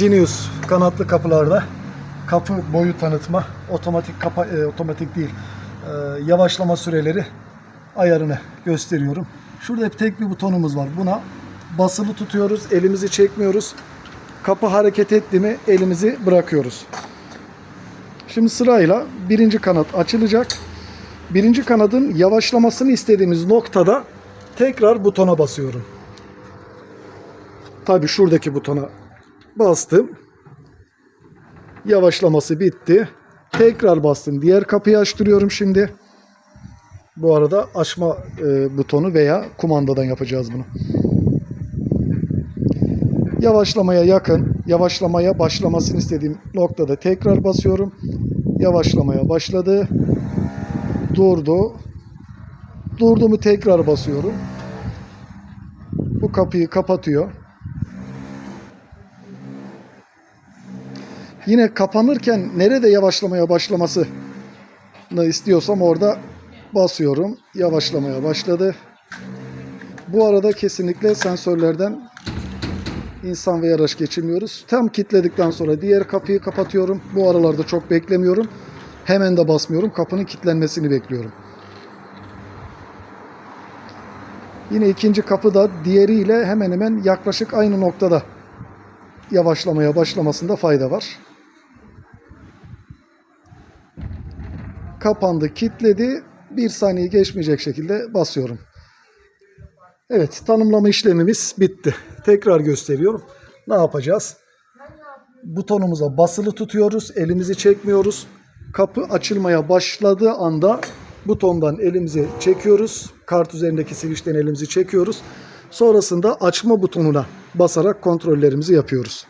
Genius kanatlı kapılarda kapı boyu tanıtma, otomatik kapa e, otomatik değil, e, yavaşlama süreleri ayarını gösteriyorum. Şurada hep tek bir butonumuz var. Buna basılı tutuyoruz, elimizi çekmiyoruz. Kapı hareket etti mi elimizi bırakıyoruz. Şimdi sırayla birinci kanat açılacak. Birinci kanadın yavaşlamasını istediğimiz noktada tekrar butona basıyorum. Tabi şuradaki butona bastım. Yavaşlaması bitti. Tekrar bastım. Diğer kapıyı açtırıyorum şimdi. Bu arada açma e, butonu veya kumandadan yapacağız bunu. Yavaşlamaya yakın, yavaşlamaya başlamasını istediğim noktada tekrar basıyorum. Yavaşlamaya başladı. Durdu. Durdu mu tekrar basıyorum. Bu kapıyı kapatıyor. Yine kapanırken nerede yavaşlamaya başlaması istiyorsam orada basıyorum. Yavaşlamaya başladı. Bu arada kesinlikle sensörlerden insan ve araç geçirmiyoruz. Tam kilitledikten sonra diğer kapıyı kapatıyorum. Bu aralarda çok beklemiyorum. Hemen de basmıyorum. Kapının kilitlenmesini bekliyorum. Yine ikinci kapı da diğeriyle hemen hemen yaklaşık aynı noktada yavaşlamaya başlamasında fayda var. Kapandı, kilitledi. Bir saniye geçmeyecek şekilde basıyorum. Evet, tanımlama işlemimiz bitti. Tekrar gösteriyorum. Ne yapacağız? Butonumuza basılı tutuyoruz, elimizi çekmiyoruz. Kapı açılmaya başladığı anda butondan elimizi çekiyoruz. Kart üzerindeki switch'ten elimizi çekiyoruz. Sonrasında açma butonuna basarak kontrollerimizi yapıyoruz.